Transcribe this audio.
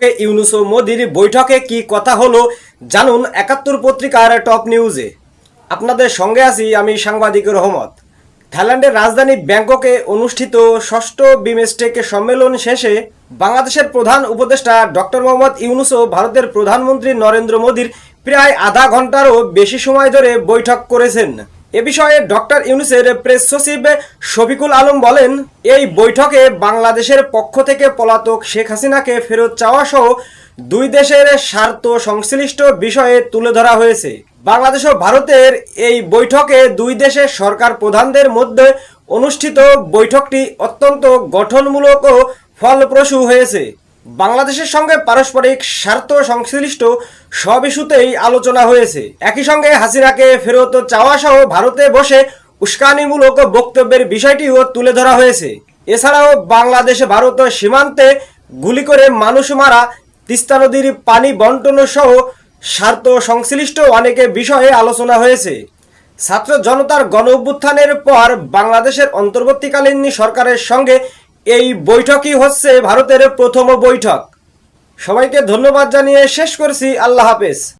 ইউনুস ও মোদির বৈঠকে কি কথা হলো জানুন একাত্তর পত্রিকার টপ নিউজে। আপনাদের সঙ্গে আছি আমি সাংবাদিক রহমত। থাইল্যান্ডের রাজধানী ব্যাংককে অনুষ্ঠিত ষষ্ঠ বিমস্টেক সম্মেলন শেষে বাংলাদেশের প্রধান উপদেষ্টা ডক্টর মোহাম্মদ ইউনুস ও ভারতের প্রধানমন্ত্রী নরেন্দ্র মোদীর প্রায় আধা ঘন্টারও বেশি সময় ধরে বৈঠক করেছেন। এ বিষয়ে ডক্টর ইউনুসের প্রেস সচিব শফিকুল আলম বলেন, এই বৈঠকে বাংলাদেশের পক্ষ থেকে পলাতক শেখ হাসিনাকে ফেরত চাওয়া সহ দুই দেশের স্বার্থ সংশ্লিষ্ট বিষয়ে তুলে ধরা হয়েছে। বাংলাদেশ ও ভারতের এই বৈঠকে দুই দেশের সরকার প্রধানদের মধ্যে অনুষ্ঠিত বৈঠকটি অত্যন্ত গঠনমূলক ও ফলপ্রসূ হয়েছে। বাংলাদেশের সঙ্গে পারস্পরিক স্বার্থ সংশ্লিষ্ট সব ইস্যুতেই আলোচনা হয়েছে। একই সঙ্গে হাসিনাকে ফেরত চাওয়া সহ ভারতে বসে উস্কানিমূলক বক্তব্যের বিষয়টিও তুলে ধরা হয়েছে। এছাড়াও বাংলাদেশ ভারত সীমান্তে গুলি করে মানুষ মারা, তিস্তা নদীর পানি বন্টন সহ স্বার্থ সংশ্লিষ্ট অনেকে বিষয়ে আলোচনা হয়েছে। ছাত্র জনতার গণ অভ্যুত্থানের পর বাংলাদেশের অন্তর্বর্তীকালীন সরকারের সঙ্গে এই বৈঠকই হচ্ছে ভারতের প্রথম বৈঠক। সবাইকে ধন্যবাদ জানিয়ে শেষ করছি। আল্লাহ হাফেজ।